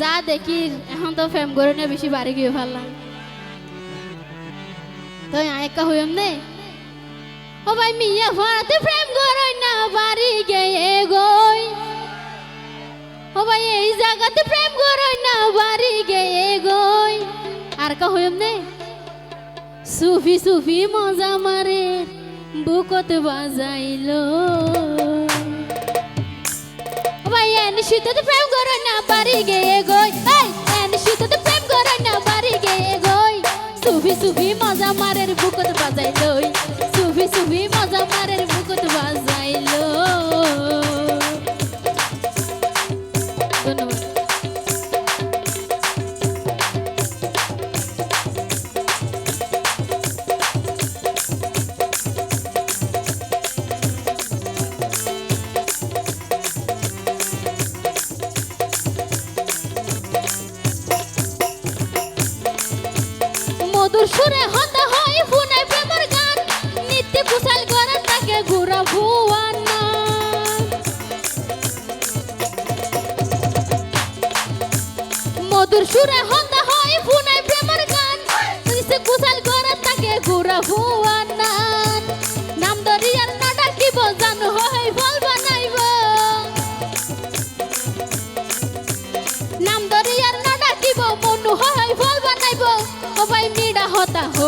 যা দেখি এখন তো ফেম করে নিয়ে বেশি বাড়ি গিয়ে ফেললাম। তো একা হইম নে? ও ভাই, মিয়া ফরাতে প্রেম করই না বাড়ি গিয়ে গই। ও ভাই, এই জায়গাতে প্রেম করই না বাড়ি গিয়ে গই। আর কা হইম নে? সুফি সুফি মজা মারে, বুকত বাজাইলো। শীততে প্রেম করই না, বাড়ি গিয়ে গই। এই, এন শীততে প্রেম করই না, বাড়ি গিয়ে গই। সুফি সুফি মজা মারের বুকত বাজাইলই মধুর সুরে হতে হয় ফুনে প্রেমের গান। নিত্য কুশাল করে তাকে ঘুরা ভুয়ান মধুর সুরে হয় ফুনে প্রেমের গান। নিত্য কুশাল করে তাকে ঘুরা মিডা হতা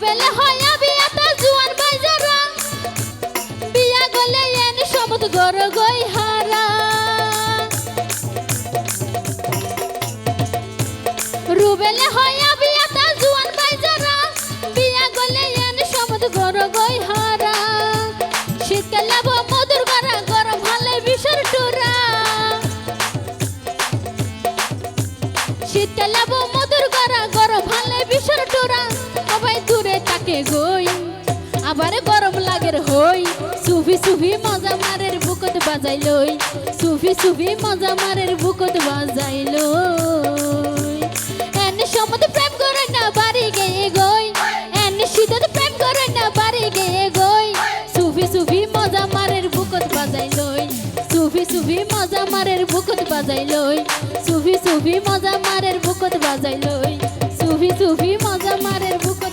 রুবেলে হয়া বিয়াতে জুয়ান বাইজারা বিয়া গলে এনি সমত গর গই হারা। রুবেলে হয়া জুয়ান বিয়া শীতকালে বো শীতকালে মধুর গড়া গরম হলে বিশর টোরা সবাই দূরে তাকে গই, আবার গরম লাগের হই। সুফি সুফি মজা মারের বুকত বাজাই লই সুফি সুফি মজা মারের বুকত বাজাই সুফি সুফি মজা মারের বুকত বাজাই লই সুফি সুফি মজা মারের বুকত বাজাই লই সুফি সুফি মজা মারের বুকত